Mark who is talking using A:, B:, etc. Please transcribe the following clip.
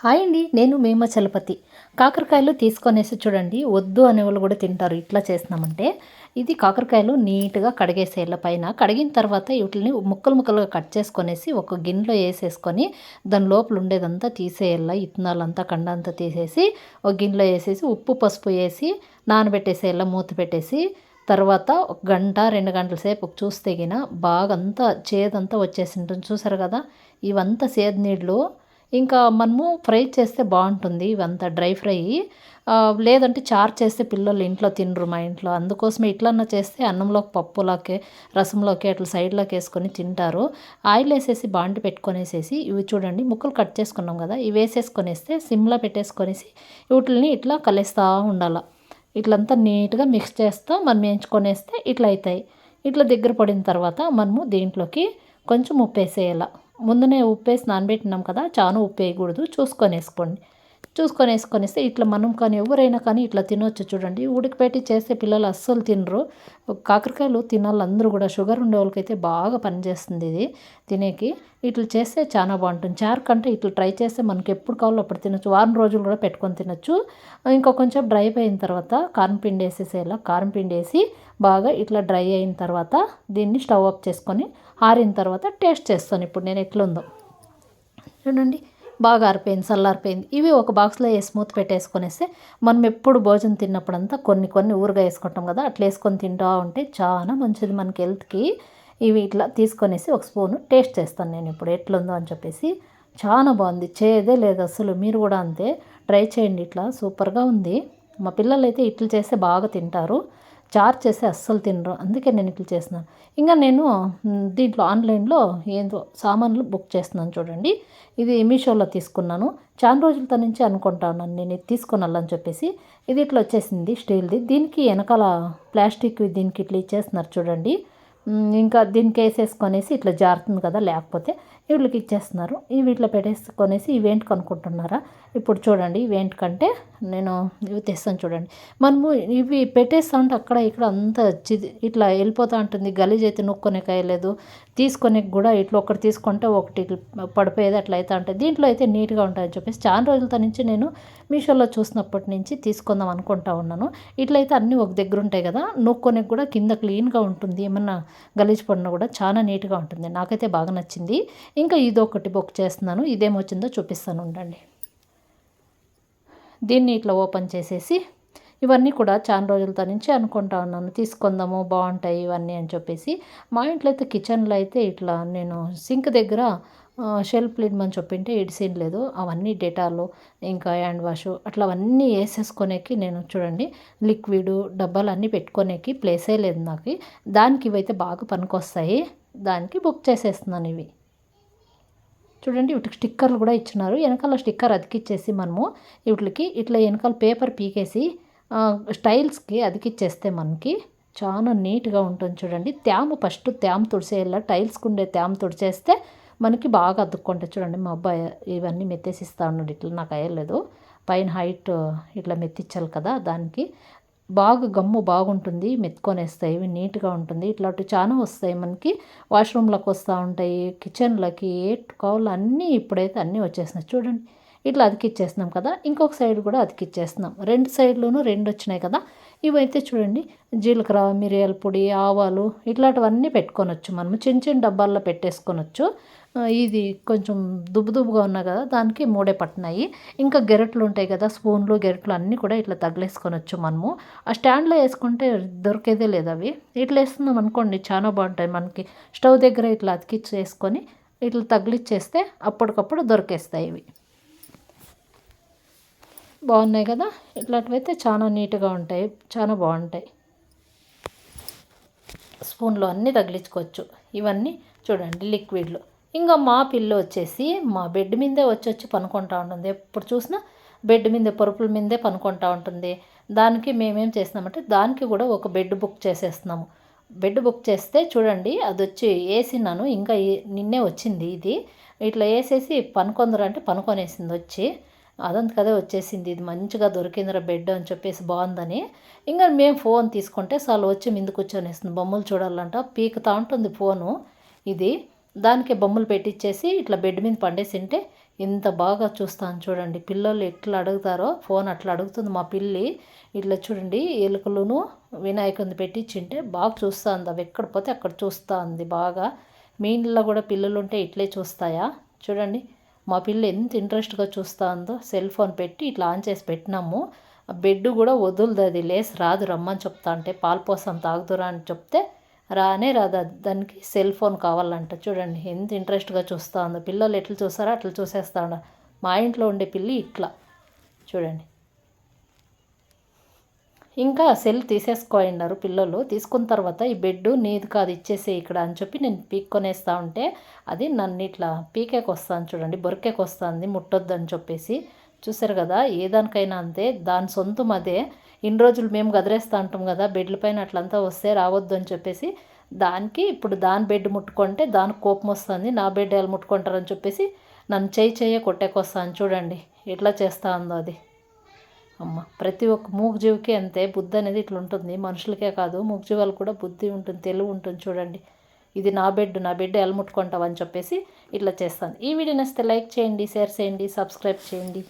A: hi అండి నేను మేమ చలపతి కాకరకాయలు తీసుకొనేసి చూడండి వద్దు అనేవాళ్ళు కూడా తింటారు ఇట్లా చేసినామంటే ఇది కాకరకాయలు నీట్గా కడిగేసేళ్ళ పైన కడిగిన తర్వాత వీటిని ముక్కలు ముక్కలుగా కట్ చేసుకొనేసి ఒక గిన్నెలో వేసేసుకొని దాని లోపల ఉండేదంతా తీసేయాల ఇత్తనాలంతా కండంతా తీసేసి ఒక గిన్నెలో వేసేసి ఉప్పు పసుపు వేసి నానబెట్టేసేయాల మూత పెట్టేసి తర్వాత ఒక గంట రెండు గంటల సేపు చూస్తే గిన బాగా అంతా చేదంతా వచ్చేసింటుంది చూసారు కదా ఇవంతా సేదు నీళ్ళు ఇంకా మనము ఫ్రై చేస్తే బాగుంటుంది ఇవంతా డ్రై ఫ్రై లేదంటే చార్ చేస్తే పిల్లలు ఇంట్లో తినరు మా ఇంట్లో అందుకోసమే ఇట్లన్నా చేస్తే అన్నంలో పప్పులోకి రసంలోకి అట్లా సైడ్లోకి వేసుకొని తింటారు ఆయిల్ వేసేసి బాండి పెట్టుకొనేసేసి ఇవి చూడండి ముక్కలు కట్ చేసుకున్నాం కదా ఇవి వేసేసుకొనేస్తే సిమ్లో పెట్టేసుకొనేసి వీటిని ఇట్లా కలిస్తూ ఉండాలి ఇట్లంతా నీట్గా మిక్స్ చేస్తూ మనం వేయించుకొనేస్తే ఇట్లా అవుతాయి ఇట్లా దగ్గర పడిన తర్వాత మనము దీంట్లోకి కొంచెం ఉప్పు వేసేయాలి ముందునే ఉప్పేసి నానబెట్టినాం కదా చాలా ఉప్పు వేయకూడదు చూసుకొని వేసుకోండి చూసుకొని వేసుకొని ఇస్తే ఇట్లా మనం కానీ ఎవరైనా కానీ ఇట్లా తినొచ్చు చూడండి ఉడికిపెట్టి చేస్తే పిల్లలు అస్సలు తినరు కాకరకాయలు తినాలి అందరూ కూడా షుగర్ ఉండే వాళ్ళకైతే బాగా పనిచేస్తుంది ఇది తినేకి ఇట్లా చేస్తే చాలా బాగుంటుంది చారు కంటే ఇట్లా ట్రై చేస్తే మనకి ఎప్పుడు కావాలో అప్పుడు తినొచ్చు వారం రోజులు కూడా పెట్టుకొని తినొచ్చు ఇంకా కొంచెం డ్రై అయిన తర్వాత కారం పిండి వేసేసేలా కారం పిండి వేసి బాగా ఇట్లా డ్రై అయిన తర్వాత దీన్ని స్టవ్ ఆఫ్ చేసుకొని ఆరిన తర్వాత టేస్ట్ చేస్తాను ఇప్పుడు నేను ఎట్లుందో చూడండి బాగా ఆరిపోయింది చల్లారిపోయింది ఇవి ఒక బాక్స్లో వేసి మూత పెట్టేసుకొనేస్తే మనం ఎప్పుడు భోజనం తిన్నప్పుడంతా కొన్ని కొన్ని ఊరుగా వేసుకుంటాం కదా అట్లా వేసుకొని తింటూ ఉంటే చాలా మంచిది మనకి హెల్త్కి ఇవి ఇట్లా తీసుకొనేసి ఒక స్పూన్ టేస్ట్ చేస్తాను నేను ఇప్పుడు ఎట్లుందో అని చెప్పేసి చాలా బాగుంది చేయదే లేదు అసలు మీరు కూడా అంతే ట్రై చేయండి ఇట్లా సూపర్గా ఉంది మా పిల్లలు అయితే ఇట్లు చేస్తే బాగా తింటారు చార్ చేసి అస్సలు తినరు అందుకే నేను ఇట్లా చేస్తున్నాను ఇంకా నేను దీంట్లో ఆన్లైన్లో ఏందో సామాన్లు బుక్ చేస్తున్నాను చూడండి ఇది మీషోలో తీసుకున్నాను చాలా రోజులతో నుంచి అనుకుంటాను నేను ఇది తీసుకున్నాలని చెప్పేసి ఇది ఇట్లా వచ్చేసింది స్టీల్ది దీనికి వెనకాల ప్లాస్టిక్ దీనికి ఇట్లా ఇచ్చేస్తున్నారు చూడండి ఇంకా దీనికి వేసేసుకొనేసి ఇట్లా జారుతుంది కదా లేకపోతే వీళ్ళకి ఇచ్చేస్తున్నారు ఈ వీటిలో పెట్టేసుకొనేసి ఇవేంటి కనుక్కుంటున్నారా ఇప్పుడు చూడండి ఇవేంటి కంటే నేను ఇవి తెస్తాను చూడండి మనము ఇవి పెట్టేస్తా ఉంటే అక్కడ ఇక్కడ అంత ఇట్లా వెళ్ళిపోతూ ఉంటుంది గలీజ్ అయితే నొక్కునే కాయలేదు తీసుకొని కూడా ఇట్లా ఒకటి తీసుకుంటే ఒకటి పడిపోయేది అట్లా అయితే ఉంటుంది దీంట్లో అయితే నీట్గా ఉంటుందని చెప్పేసి చాలా రోజులతో నుంచి నేను మీషోలో చూసినప్పటి నుంచి తీసుకుందాం అనుకుంటా ఉన్నాను ఇట్లయితే అన్నీ ఒక దగ్గర ఉంటాయి కదా నొక్కునే కూడా కింద క్లీన్గా ఉంటుంది ఏమన్నా గలీజ్ పడిన కూడా చాలా నీట్గా ఉంటుంది నాకైతే బాగా నచ్చింది ఇంకా ఇదొకటి బుక్ చేస్తున్నాను ఇదేమొచ్చిందో చూపిస్తాను ఉండండి దీన్ని ఇట్లా ఓపెన్ చేసేసి ఇవన్నీ కూడా చాలా రోజులతో నుంచి అనుకుంటా ఉన్నాను తీసుకుందాము బాగుంటాయి ఇవన్నీ అని చెప్పేసి మా ఇంట్లో అయితే కిచెన్లో అయితే ఇట్లా నేను సింక్ దగ్గర షెల్ఫ్ లిడ్ మనం చెప్పింటే ఇడిసిన్ లేదు అవన్నీ డేటాలు ఇంకా హ్యాండ్ వాష్ అట్లా అవన్నీ వేసేసుకునేకి నేను చూడండి లిక్విడ్ డబ్బాలు అన్నీ పెట్టుకునేకి ప్లేసే లేదు నాకు దానికి ఇవైతే బాగా పనికొస్తాయి దానికి బుక్ చేసేస్తున్నాను ఇవి చూడండి వీటికి స్టిక్కర్లు కూడా ఇచ్చినారు వెనకాల స్టిక్కర్ అతికిచ్చేసి మనము వీటికి ఇట్లా వెనకాల పేపర్ పీకేసి టైల్స్కి అతికిచ్చేస్తే మనకి చాలా నీట్గా ఉంటుంది చూడండి తేమ ఫస్ట్ తేమ తుడిచేయాల టైల్స్కి ఉండే తేమ తుడిచేస్తే మనకి బాగా అతుక్కుంటుంది చూడండి మా అబ్బాయి ఇవన్నీ మెత్తేసిస్తా ఉన్నాడు ఇట్లా నాకు అయ్యలేదు పైన హైట్ ఇట్లా మెత్తిచ్చాలి కదా దానికి బాగా గమ్ము బాగుంటుంది మెత్తుకొనేస్తాయి ఇవి నీట్గా ఉంటుంది ఇట్లాంటివి చాలా వస్తాయి మనకి వాష్రూమ్లకు వస్తూ ఉంటాయి కిచెన్లకి కావాలి అన్నీ ఇప్పుడైతే అన్నీ వచ్చేసినాయి చూడండి ఇట్లా అతికిచ్చేస్తున్నాం కదా ఇంకొక సైడ్ కూడా అతికిచ్చేస్తున్నాం రెండు సైడ్లోనూ రెండు వచ్చినాయి కదా ఇవైతే చూడండి జీలకర్ర మిరియాల పొడి ఆవాలు ఇట్లాంటివన్నీ పెట్టుకోనొచ్చు మనము చిన్న చిన్న డబ్బాల్లో పెట్టేసుకొనొచ్చు ఇది కొంచెం దుబ్బు దుబ్బుగా ఉన్నా కదా దానికి మూడే పట్టినాయి ఇంకా గెరెట్లు ఉంటాయి కదా స్పూన్లు గెరెట్లు అన్నీ కూడా ఇట్లా తగిలేసుకొనొచ్చు మనము ఆ స్టాండ్లో వేసుకుంటే దొరికేదే లేదు అవి ఇట్లా వేస్తున్నాం అనుకోండి చాలా బాగుంటాయి మనకి స్టవ్ దగ్గర ఇట్లా అతికిచ్చి వేసుకొని ఇట్లా తగిలిచ్చేస్తే అప్పటికప్పుడు దొరికేస్తాయి ఇవి బాగున్నాయి కదా ఇట్లాంటివైతే చాలా నీట్గా ఉంటాయి చాలా బాగుంటాయి స్పూన్లో అన్నీ తగిలించుకోవచ్చు ఇవన్నీ చూడండి లిక్విడ్లు ఇంకా మా పిల్లు వచ్చేసి మా బెడ్ మీదే వచ్చి వచ్చి పనుకుంటూ ఉంటుంది ఎప్పుడు చూసినా బెడ్ మీద పరుపుల మీదే పనుకుంటూ ఉంటుంది దానికి మేమేం చేస్తున్నామంటే దానికి కూడా ఒక బెడ్ బుక్ చేసేస్తున్నాము బెడ్ బుక్ చేస్తే చూడండి అది వచ్చి వేసినాను ఇంకా నిన్నే వచ్చింది ఇది ఇట్లా వేసేసి పనుకొందరంటే పనుకొనేసింది వచ్చి అదంత కదే వచ్చేసింది ఇది మంచిగా దొరికిందిరా బెడ్ అని చెప్పేసి బాగుందని ఇంకా మేము ఫోన్ తీసుకుంటే చాలా వచ్చి ముందు కూర్చొనేస్తుంది బొమ్మలు చూడాలంట పీకుతా ఉంటుంది ఫోను ఇది దానికి బొమ్మలు పెట్టించేసి ఇట్లా బెడ్ మీద పండేసింటే ఇంత బాగా చూస్తాను చూడండి పిల్లలు ఎట్లా అడుగుతారో ఫోన్ అట్లా అడుగుతుంది మా పిల్లి ఇట్లా చూడండి ఎలుకలను వినాయకుని పెట్టించింటే బాగా చూస్తుంది అవి ఎక్కడ పోతే అక్కడ చూస్తుంది బాగా మీ ఇంట్లో కూడా పిల్లలు ఉంటే ఇట్లే చూస్తాయా చూడండి మా పిల్ల ఎంత ఇంట్రెస్ట్గా చూస్తుందో సెల్ ఫోన్ పెట్టి ఇట్లా ఆన్ చేసి పెట్టినాము బెడ్ కూడా వదులుదు అది లేసి రాదు రమ్మని చెప్తా అంటే పాలు పోసం తాగుదురా అని చెప్తే రానే రాదు దానికి సెల్ ఫోన్ కావాలంట చూడండి ఎంత ఇంట్రెస్ట్గా చూస్తా ఉందో పిల్లలు ఎట్లా చూస్తారో అట్లా చూసేస్తా మా ఇంట్లో ఉండే పిల్లి ఇట్లా చూడండి ఇంకా సెల్ తీసేసుకో అన్నారు పిల్లలు తీసుకున్న తర్వాత ఈ బెడ్ నీది కాదు ఇచ్చేసే ఇక్కడ అని చెప్పి నేను పీక్కొనేస్తా ఉంటే అది నన్ను ఇట్లా పీకేకి వస్తాను చూడండి బొరికేకి వస్తుంది అని చెప్పేసి చూసారు కదా ఏదానికైనా అంతే దాని సొంతం అదే ఇన్ని రోజులు మేము గదిరేస్తూ ఉంటాం కదా బెడ్ల పైన అట్లంతా వస్తే రావద్దు అని చెప్పేసి దానికి ఇప్పుడు దాని బెడ్ ముట్టుకుంటే దానికి కోపం వస్తుంది నా బెడ్ ఎలా ముట్టుకుంటారని చెప్పేసి నన్ను చేయి చేయ కొట్టేకొస్తాను చూడండి ఎట్లా చేస్తా ఉందో అది అమ్మ ప్రతి ఒక్క మూగజీవికి అంతే బుద్ధి అనేది ఇట్లా ఉంటుంది మనుషులకే కాదు మూగజీవాలు కూడా బుద్ధి ఉంటుంది తెలివి ఉంటుంది చూడండి ఇది నా బిడ్డ నా ఎలా ముట్టుకుంటావని చెప్పేసి ఇట్లా చేస్తాను ఈ వీడియో నచ్చితే లైక్ చేయండి షేర్ చేయండి సబ్స్క్రైబ్ చేయండి